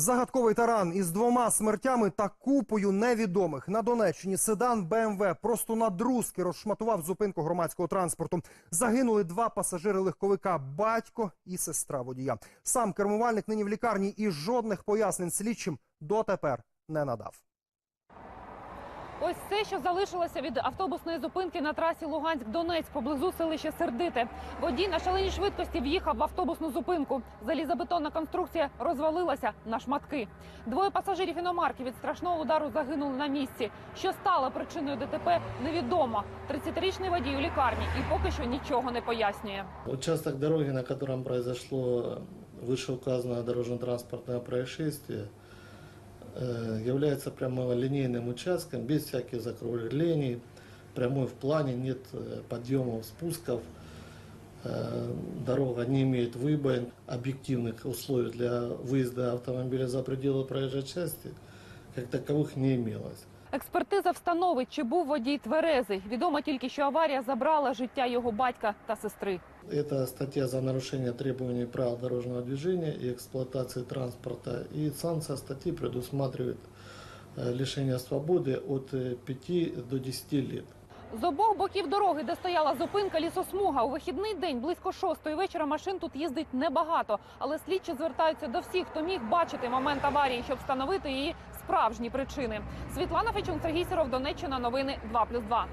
Загадковий таран із двома смертями та купою невідомих на Донеччині седан БМВ просто на друзки розшматував зупинку громадського транспорту. Загинули два пасажири легковика батько і сестра водія. Сам кермувальник нині в лікарні і жодних пояснень слідчим дотепер не надав. Ось це, що залишилося від автобусної зупинки на трасі Луганськ-Донець поблизу селища Сердите. Водій на шаленій швидкості в'їхав в автобусну зупинку. Залізобетонна конструкція розвалилася на шматки. Двоє пасажирів іномарки від страшного удару загинули на місці. Що стало причиною ДТП, невідомо. 30-річний водій у лікарні і поки що нічого не пояснює. Участок дороги, на котором произошло вышеуказанное дорожно-транспортное происшествие, является прямолинейным участком, без всяких закруглений, прямой в плане, нет э, подъемов, спусков. Э, Дорога не имеет выбоин, объективных условий для выезда автомобиля за пределы проезжей части, как таковых не имелось. Експертиза встановить, чи був водій тверезий. Відомо тільки, що аварія забрала життя його батька та сестри. Это статья за нарушение требований правил дорожного движения и эксплуатации транспорта. И санкция статьи предусматривает э, лишение свободы от э, 5 до 10 лет. З обох боків дороги, де стояла зупинка лісосмуга, у вихідний день близько шостої вечора машин тут їздить небагато. Але слідчі звертаються до всіх, хто міг бачити момент аварії, щоб встановити її справжні причини. Світлана Фечун, Сергій Сіров, Донеччина. Новини 2+,2.